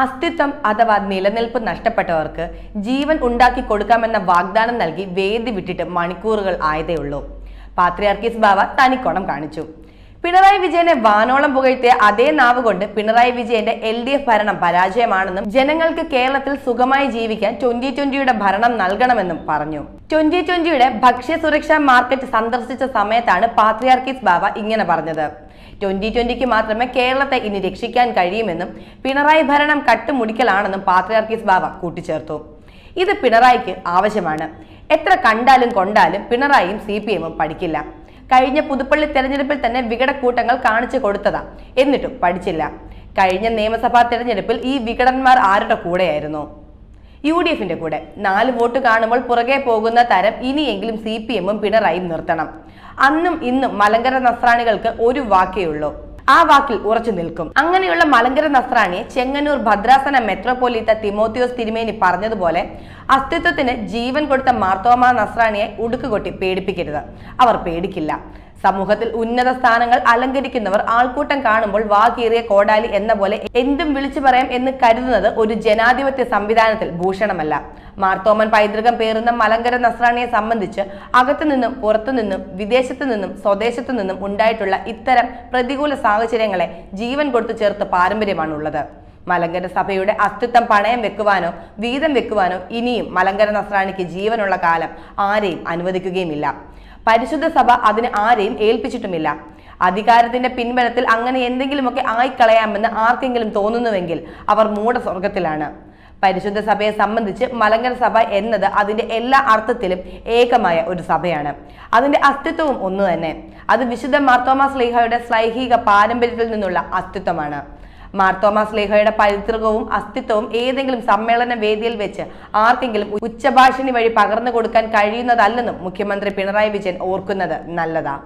അസ്തിത്വം അഥവാ നിലനിൽപ്പ് നഷ്ടപ്പെട്ടവർക്ക് ജീവൻ ഉണ്ടാക്കി കൊടുക്കാമെന്ന വാഗ്ദാനം നൽകി വേദി വിട്ടിട്ട് മണിക്കൂറുകൾ ആയതേ ഉള്ളൂ പാത്രിയാർക്കീസ് ബാവ തനിക്കോണം കാണിച്ചു. പിണറായി വിജയനെ വാനോളം പുകഴ്ത്തിയ അതേ നാവ് കൊണ്ട് പിണറായി വിജയന്റെ എൽ ഡി എഫ് ഭരണം പരാജയമാണെന്നും ജനങ്ങൾക്ക് കേരളത്തിൽ സുഖമായി ജീവിക്കാൻ ട്വന്റി ട്വന്റിയുടെ ഭരണം നൽകണമെന്നും പറഞ്ഞു. ട്വന്റി ട്വന്റിയുടെ ഭക്ഷ്യ സുരക്ഷാ മാർക്കറ്റ് സന്ദർശിച്ച സമയത്താണ് പാത്രിയാർക്കിസ് ബാബ ഇങ്ങനെ പറഞ്ഞത്. ട്വന്റി ട്വന്റിക്ക് മാത്രമേ കേരളത്തെ ഇനി രക്ഷിക്കാൻ കഴിയുമെന്നും പിണറായി ഭരണം കട്ടുമുടിക്കലാണെന്നും പാത്രിയാർക്കിസ് ബാബ കൂട്ടിച്ചേർത്തു. ഇത് പിണറായിക്ക് ആവശ്യമാണ്. എത്ര കണ്ടാലും കൊണ്ടാലും പിണറായിയും സി പി എമ്മും പഠിക്കില്ല. കഴിഞ്ഞ പുതുപ്പള്ളി തെരഞ്ഞെടുപ്പിൽ തന്നെ വികടക്കൂട്ടങ്ങൾ കാണിച്ചു കൊടുത്തതാ. എന്നിട്ടും പഠിച്ചില്ല. കഴിഞ്ഞ നിയമസഭാ തെരഞ്ഞെടുപ്പിൽ ഈ വികടന്മാർ ആരുടെ കൂടെയായിരുന്നു? യു ഡി എഫിന്റെ കൂടെ. നാല് വോട്ട് കാണുമ്പോൾ പുറകെ പോകുന്ന തരം ഇനിയെങ്കിലും സി പി എമ്മും പിണറായിയും നിർത്തണം. അന്നും ഇന്നും മലങ്കര നസ്രാണികൾക്ക് ഒരു വാക്കേ ഉള്ളൂ. ആ വാക്കിൽ ഉറച്ചു നിൽക്കും. അങ്ങനെയുള്ള മലങ്കര നസ്രാണിയെ ചെങ്ങന്നൂർ ഭദ്രാസന മെത്രോപൊലീത്ത തിമോത്തിയോസ് തിരുമേനി പറഞ്ഞതുപോലെ അസ്തിത്വത്തിന് ജീവൻ കൊടുത്ത മാർത്തോമ നസ്രാണിയെ ഉടുക്കുകൊട്ടി പേടിപ്പിക്കരുത്. അവർ പേടിക്കില്ല. സമൂഹത്തിൽ ഉന്നത സ്ഥാനങ്ങൾ അലങ്കരിക്കുന്നവർ ആൾക്കൂട്ടം കാണുമ്പോൾ വാകീറിയ കോടാലി എന്ന പോലെ എന്തും വിളിച്ചു പറയാം എന്ന് കരുതുന്നത് ഒരു ജനാധിപത്യ സംവിധാനത്തിൽ ഭൂഷണമല്ല. മാർത്തോമൻ പൈതൃകം പേറുന്ന മലങ്കര നസ്രാണിയെ സംബന്ധിച്ച് അകത്തു നിന്നും പുറത്തു നിന്നും വിദേശത്തു നിന്നും സ്വദേശത്തു നിന്നും ഉണ്ടായിട്ടുള്ള ഇത്തരം പ്രതികൂല സാഹചര്യങ്ങളെ ജീവൻ കൊടുത്തു ചേർത്ത പാരമ്പര്യമാണുള്ളത്. മലങ്കര സഭയുടെ അസ്തിത്വം പണയം വെക്കുവാനോ വീതം വെക്കുവാനോ ഇനിയും മലങ്കര നസ്രാണിക്ക് ജീവനുള്ള കാലം ആരെയും അനുവദിക്കുകയുമില്ല. പരിശുദ്ധ സഭ അതിന് ആരെയും ഏൽപ്പിച്ചിട്ടുമില്ല. അധികാരത്തിന്റെ പിൻബലത്തിൽ അങ്ങനെ എന്തെങ്കിലുമൊക്കെ ആയിക്കളയാമെന്ന് ആർക്കെങ്കിലും തോന്നുന്നുവെങ്കിൽ അവർ മൂഢസ്വർഗത്തിലാണ് പരിശുദ്ധ സഭയെ സംബന്ധിച്ച് മലങ്കര സഭ എന്നത് അതിന്റെ എല്ലാ അർത്ഥത്തിലും ഏകമായ ഒരു സഭയാണ്. അതിന്റെ അസ്തിത്വവും ഒന്നു തന്നെ. അത് വിശുദ്ധ മാർത്തോമാ സ്ലേഹയുടെ സ്ലൈഹിക പാരമ്പര്യത്തിൽ നിന്നുള്ള അസ്തിത്വമാണ്. മാർത്തോമാ സ്ലേഹയുടെ പൈതൃകവും അസ്തിത്വവും ഏതെങ്കിലും സമ്മേളന വേദിയിൽ വെച്ച് ആർക്കെങ്കിലും ഉച്ചഭാഷിണി വഴി പകർന്നു കൊടുക്കാൻ കഴിയുന്നതല്ലെന്നും മുഖ്യമന്ത്രി പിണറായി വിജയൻ ഓർക്കുന്നത് നല്ലതാ.